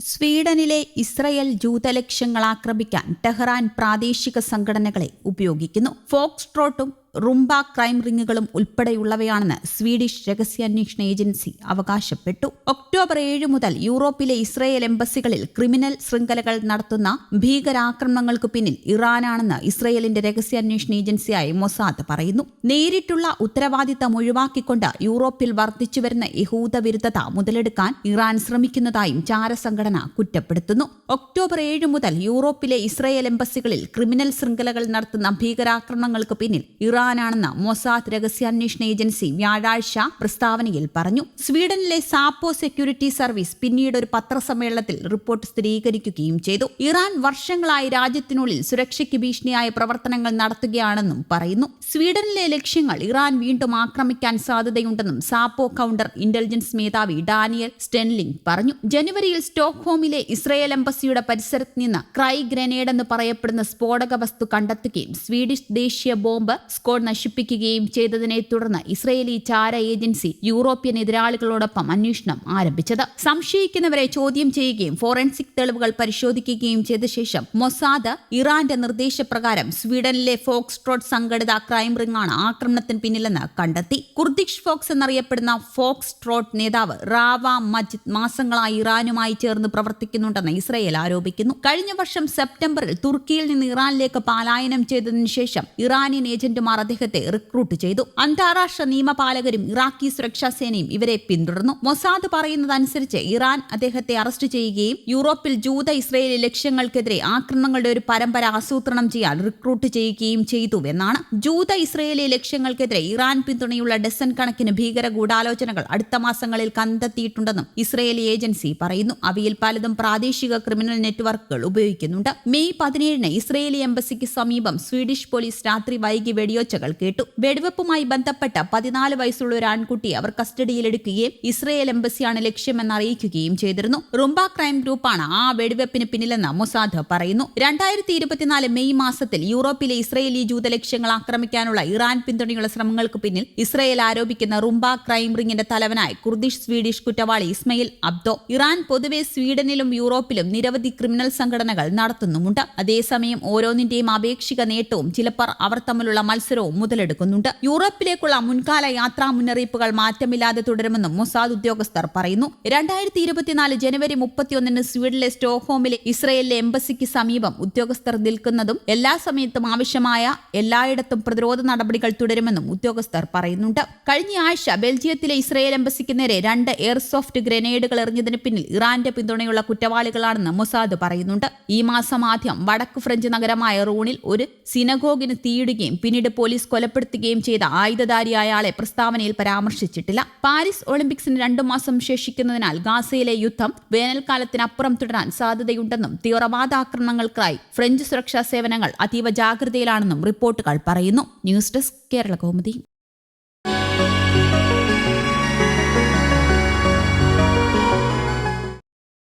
സ്വീഡനിലെ Israel ജൂതലക്ഷ്യങ്ങൾ ആക്രമിക്കാൻ Tehran പ്രാദേശിക സംഘടനകളെ ഉപയോഗിക്കുന്നു. ഫോക്സ് ട്രോട്ടും റുംബ ക്രൈം റിങ്ങുകളും ഉൾപ്പെടെയുള്ളവയാണെന്ന് സ്വീഡിഷ് രഹസ്യാന്വേഷണ ഏജൻസി അവകാശപ്പെട്ടു. ഒക്ടോബർ ഏഴ് മുതൽ യൂറോപ്പിലെ ഇസ്രയേൽ എംബസികളിൽ ക്രിമിനൽ ശൃംഖലകൾ നടത്തുന്ന ഭീകരാക്രമണങ്ങൾക്ക് പിന്നിൽ ഇറാനാണെന്ന് ഇസ്രയേലിന്റെ രഹസ്യാന്വേഷണ ഏജൻസിയായ മൊസാദ് പറയുന്നു. നേരിട്ടുള്ള ഉത്തരവാദിത്തം ഒഴിവാക്കിക്കൊണ്ട് യൂറോപ്പിൽ വർദ്ധിച്ചുവരുന്ന യഹൂദ വിരുദ്ധത മുതലെടുക്കാൻ ഇറാൻ ശ്രമിക്കുന്നതായും ചാരസംഘടന കുറ്റപ്പെടുത്തുന്നു. ഒക്ടോബർ ഏഴ് മുതൽ യൂറോപ്പിലെ ഇസ്രയേൽ എംബസികളിൽ ക്രിമിനൽ ശൃംഖലകൾ നടത്തുന്ന ഭീകരാക്രമണങ്ങൾക്ക് പിന്നിൽ ഇറാനാണെന്ന് മൊസാദ് രഹസ്യാന്വേഷണ ഏജൻസി വ്യാഴാഴ്ച പ്രസ്താവനയിൽ പറഞ്ഞു. സ്വീഡനിലെ സാപ്പോ സെക്യൂരിറ്റി സർവീസ് പിന്നീട് ഒരു പത്രസമ്മേളനത്തിൽ റിപ്പോർട്ട് സ്ഥിരീകരിക്കുകയും ചെയ്തു. ഇറാൻ വർഷങ്ങളായി രാജ്യത്തിനുള്ളിൽ സുരക്ഷയ്ക്ക് ഭീഷണിയായ പ്രവർത്തനങ്ങൾ നടത്തുകയാണെന്നും പറയുന്നു. സ്വീഡനിലെ ലക്ഷ്യങ്ങൾ ഇറാൻ വീണ്ടും ആക്രമിക്കാൻ സാധ്യതയുണ്ടെന്നും സാപ്പോ കൗണ്ടർ ഇന്റലിജൻസ് മേധാവി ഡാനിയൽ സ്റ്റെൻലിംഗ് പറഞ്ഞു. ജനുവരിയിൽ സ്റ്റോക്ക്ഹോമിലെ ഇസ്രയേൽ എംബസിയുടെ പരിസരത്ത് നിന്ന് ക്രൈ ഗ്രനേഡ് എന്ന് പറയപ്പെടുന്ന സ്ഫോടക വസ്തു കണ്ടെത്തുകയും സ്വീഡിഷ് ദേശീയ ബോംബ് സ്ക്വാഡ് നശിപ്പിക്കുകയും ചെയ്തതിനെ തുടർന്ന് ഇസ്രയേലി ചാര ഏജൻസി യൂറോപ്യൻ എതിരാളികളോടൊപ്പം അന്വേഷണം ആരംഭിച്ചത്. സംശയിക്കുന്നവരെ ചോദ്യം ചെയ്യുകയും ഫോറൻസിക് തെളിവുകൾ പരിശോധിക്കുകയും ചെയ്ത ശേഷം മൊസാദ് ഇറാന്റെ നിർദ്ദേശപ്രകാരം സ്വീഡനിലെ ഫോക്സ് ട്രോഡ് സംഘടിത ക്രൈം റിംഗാണ് ആക്രമണത്തിന് പിന്നിലെന്ന് കണ്ടെത്തി. കുർദിഷ് ഫോക്സ് എന്നറിയപ്പെടുന്ന ഫോക്സ് ട്രോഡ് നേതാവ് റാവ മജിദ് മാസങ്ങളായി ഇറാനുമായി ചേർന്ന് പ്രവർത്തിക്കുന്നുണ്ടെന്ന് ഇസ്രയേൽ ആരോപിക്കുന്നു. കഴിഞ്ഞ വർഷം സെപ്റ്റംബറിൽ തുർക്കിയിൽ നിന്ന് ഇറാനിലേക്ക് പലായനം ചെയ്തതിനു ശേഷം ഇറാനിയൻ ഏജന്റുമാർ അദ്ദേഹത്തെ റിക്രൂട്ട് ചെയ്തു. അന്താരാഷ്ട്ര നിയമപാലകരും ഇറാഖി സുരക്ഷാ സേനയും ഇവരെ പിന്തുടർന്നു. മൊസാദ് പറയുന്നതനുസരിച്ച് ഇറാൻ അദ്ദേഹത്തെ അറസ്റ്റ് ചെയ്യുകയും യൂറോപ്പിൽ ജൂത ഇസ്രയേലി ലക്ഷ്യങ്ങൾക്കെതിരെ ആക്രമണങ്ങളുടെ ഒരു പരമ്പര ആസൂത്രണം ചെയ്യാൻ റിക്രൂട്ട് ചെയ്യുകയും ചെയ്തുവെന്നാണ് ജൂത ഇസ്രയേലി ലക്ഷ്യങ്ങൾക്കെതിരെ ഇറാൻ പിന്തുണയുള്ള ഡസൻ കണക്കിന് ഭീകര ഗൂഢാലോചനകൾ അടുത്ത മാസങ്ങളിൽ കണ്ടെത്തിയിട്ടുണ്ടെന്നും ഇസ്രയേലി ഏജൻസി പറയുന്നു. അവയിൽ പലതും പ്രാദേശിക ക്രിമിനൽ നെറ്റ്വർക്കുകൾ ഉപയോഗിക്കുന്നുണ്ട്. മെയ് പതിനേഴിന് ഇസ്രയേലി എംബസിക്ക് സമീപം സ്വീഡിഷ് പോലീസ് രാത്രി വൈകി വെടിയൊച്ചകൾ കേട്ടു. വെടിവെപ്പുമായി ബന്ധപ്പെട്ട പതിനാല് വയസ്സുള്ള ഒരു ആൺകുട്ടി അവർ കസ്റ്റഡിയിലെടുക്കുകയും ഇസ്രയേൽ എംബസിയാണ് ലക്ഷ്യമെന്ന് അറിയിക്കുകയും ചെയ്തിരുന്നു. റുംബ ക്രൈം ഗ്രൂപ്പാണ് ആ വെടിവെപ്പിന് പിന്നിലെന്ന് മൊസാദ് പറയുന്നു. രണ്ടായിരത്തി ഇരുപത്തിനാല് മെയ് മാസത്തിൽ യൂറോപ്പിലെ ഇസ്രയേലി ജൂത ലക്ഷ്യങ്ങൾ ആക്രമിക്കാനുള്ള ഇറാൻ പിന്തുണയുള്ള ശ്രമങ്ങൾക്ക് പിന്നിൽ ഇസ്രയേൽ ആരോപിക്കുന്ന റുംബ ക്രൈം റിംഗിന്റെ തലവനായ കുർദിഷ് സ്വീഡിഷ് കുറ്റവാളി ഇസ്മയിൽ അബ്ദോ. ഇറാൻ പൊതുവെ സ്വീഡനിലും യൂറോപ്പിലും നിരവധി ക്രിമിനൽ സംഘടനകൾ നടത്തുന്നുമുണ്ട്. അതേസമയം ഓരോന്നിന്റെയും ആപേക്ഷിക നേട്ടവും ചിലപ്പോൾ അവർ തമ്മിലുള്ള മത്സരവും മുതലെടുക്കുന്നുണ്ട്. യൂറോപ്പിലേക്കുള്ള മുൻകാല യാത്രാ മുന്നറിയിപ്പുകൾ മാറ്റമില്ലാതെ തുടരുമെന്നും മൊസാദ് ഉദ്യോഗസ്ഥർ പറയുന്നു. രണ്ടായിരത്തി ഇരുപത്തിനാല് ജനുവരി മുപ്പത്തിയൊന്നിന് സ്വീഡനിലെ സ്റ്റോക്ക്ഹോമിലെ ഇസ്രയേലിലെ എംബസിക്ക് സമീപം ഉദ്യോഗസ്ഥർ നിൽക്കുന്നതും എല്ലാ സമയത്തും ആവശ്യമായ എല്ലായിടത്തും പ്രതിരോധ നടപടികൾ തുടരുമെന്നും ഉദ്യോഗസ്ഥർ പറയുന്നുണ്ട്. കഴിഞ്ഞ ആഴ്ച ബെൽജിയത്തിലെ ഇസ്രയേൽ എംബസിക്ക് നേരെ രണ്ട് എയർസോഫ്റ്റ് ഗ്രനേഡുകൾ എറിഞ്ഞതിന് പിന്നിൽ ഇറാന്റെ പിന്തുണയുള്ള കുറ്റവാളികളാണെന്ന് മൊസാദ് പറയുന്നുണ്ട്. ഈ മാസം ആദ്യം വടക്ക് ഫ്രഞ്ച് നഗരമായ റൂണിൽ ഒരു സിനഗോഗിന് തീയിടുകയും പിന്നീട് പോലീസ് കൊലപ്പെടുത്തുകയും ചെയ്ത ആയുധധാരിയായ ആളെ പ്രസ്താവനയിൽ പരാമർശിച്ചിട്ടില്ല. പാരീസ് ഒളിമ്പിക്സിന് രണ്ടു മാസം ശേഷിക്കുന്നതിനാൽ ഗാസയിലെ യുദ്ധം വേനൽക്കാലത്തിനപ്പുറം തുടരാൻ സാധ്യതയുണ്ടെന്നും തീവ്രവാദാക്രമണങ്ങൾക്കായി ഫ്രഞ്ച് സുരക്ഷാ സേവനങ്ങൾ അതീവ ജാഗ്രതയിലാണെന്നും റിപ്പോർട്ടുകൾ പറയുന്നു. News desk Kerala കോമതി